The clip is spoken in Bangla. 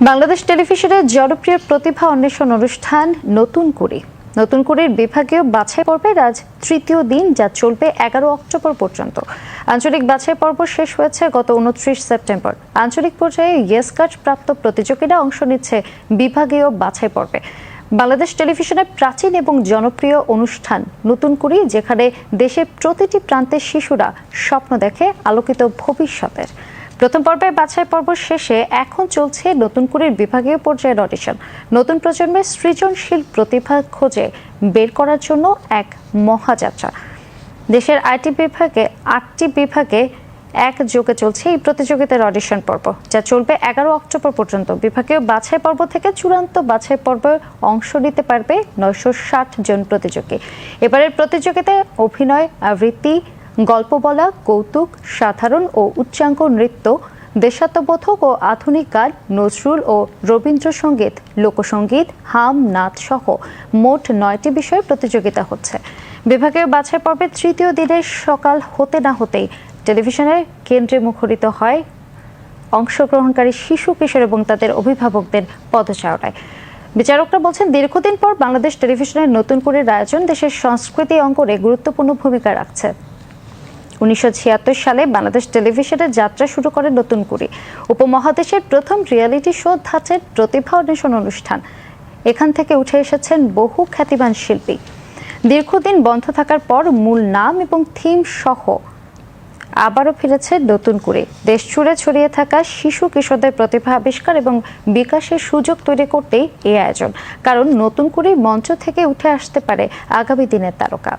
বাংলাদেশ টেলিভিশনের জনপ্রিয় প্রতিভা অন্বেষণ অনুষ্ঠান নতুন করে। নতুন করের বিভাগীয় বাছাই পর্বের আজ তৃতীয় দিন যা চলবে এগারো অক্টোবর পর্যন্ত। আঞ্চলিক বাছাই পর্ব শেষ হয়েছে গত উনত্রিশ সেপ্টেম্বর। আঞ্চলিক পর্যায়ে ইয়েস কার্ড প্রাপ্ত প্রতিযোগীরা অংশ নিচ্ছে বিভাগীয় বাছাই পর্বে। বাংলাদেশ টেলিভিশনের প্রাচীন এবং জনপ্রিয় অনুষ্ঠান নতুন করি যেখানে দেশের প্রতিটি প্রান্তের শিশুরা স্বপ্ন দেখে আলোকিত ভবিষ্যতের। প্রথম পর্বে বাছাই পর্ব শেষে এখন চলছে নতুন করে বিভাগীয় পর্যায়ের অডিশন নতুন প্রজন্মের সৃজনশীল প্রতিভা খোঁজে বের করার জন্য এক মহাযাত্রা। দেশের আইটি বিভাগে, আটটি বিভাগে এক যোগে চলছে এই প্রতিযোগিতার অডিশন পর্ব, যা চলবে এগারো অক্টোবর পর্যন্ত। বিভাগীয় বাছাই পর্ব থেকে চূড়ান্ত বাছাই পর্বে অংশ নিতে পারবে নয়শো ষাট জন প্রতিযোগী। এবারের প্রতিযোগিতায় অভিনয়, আবৃত্তি গল্প বলা, কৌতুক, সাধারণ ও উচ্চাঙ্গ নৃত্য, দেশাত্মবোধক ও আধুনিক গান, নজরুল ও রবীন্দ্রসঙ্গীত, লোকসঙ্গীত, হাম, নাচ সহ মোট নয়টি বিষয়ে প্রতিযোগিতা হচ্ছে। বিভাগের বাছাই পর্বের তৃতীয় দিনের সকাল হতে না হতেই টেলিভিশনের কেন্দ্রে মুখরিত হয় অংশগ্রহণকারী শিশু, কিশোর এবং তাদের অভিভাবকদের পদচারণায়। বিচারকরা বলছেন, দীর্ঘদিন পর বাংলাদেশ টেলিভিশনের নতুন করে আয়োজন দেশের সংস্কৃতি অঙ্গনে গুরুত্বপূর্ণ ভূমিকা রাখছে। উনিশশো ছিয়াত্তর সালে বাংলাদেশ টেলিভিশনে যাত্রা শুরু করে নতুন করে উপমহাদেশের প্রথম রিয়েলিটি শো ধাঁচের প্রতিভা অন্বেষণ অনুষ্ঠান। এখান থেকে উঠে এসেছেন বহু খ্যাতিমান শিল্পী। দীর্ঘদিন বন্ধ থাকার পর মূল নাম এবং থিম সহ আবারও ফিরেছে নতুন করে দেশ জুড়ে ছড়িয়ে থাকা শিশু কিশোরদের প্রতিভা আবিষ্কার এবং বিকাশের সুযোগ তৈরি করতেই এই আয়োজন। কারণ নতুন করে মঞ্চ থেকে উঠে আসতে পারে আগামী দিনের তারকা।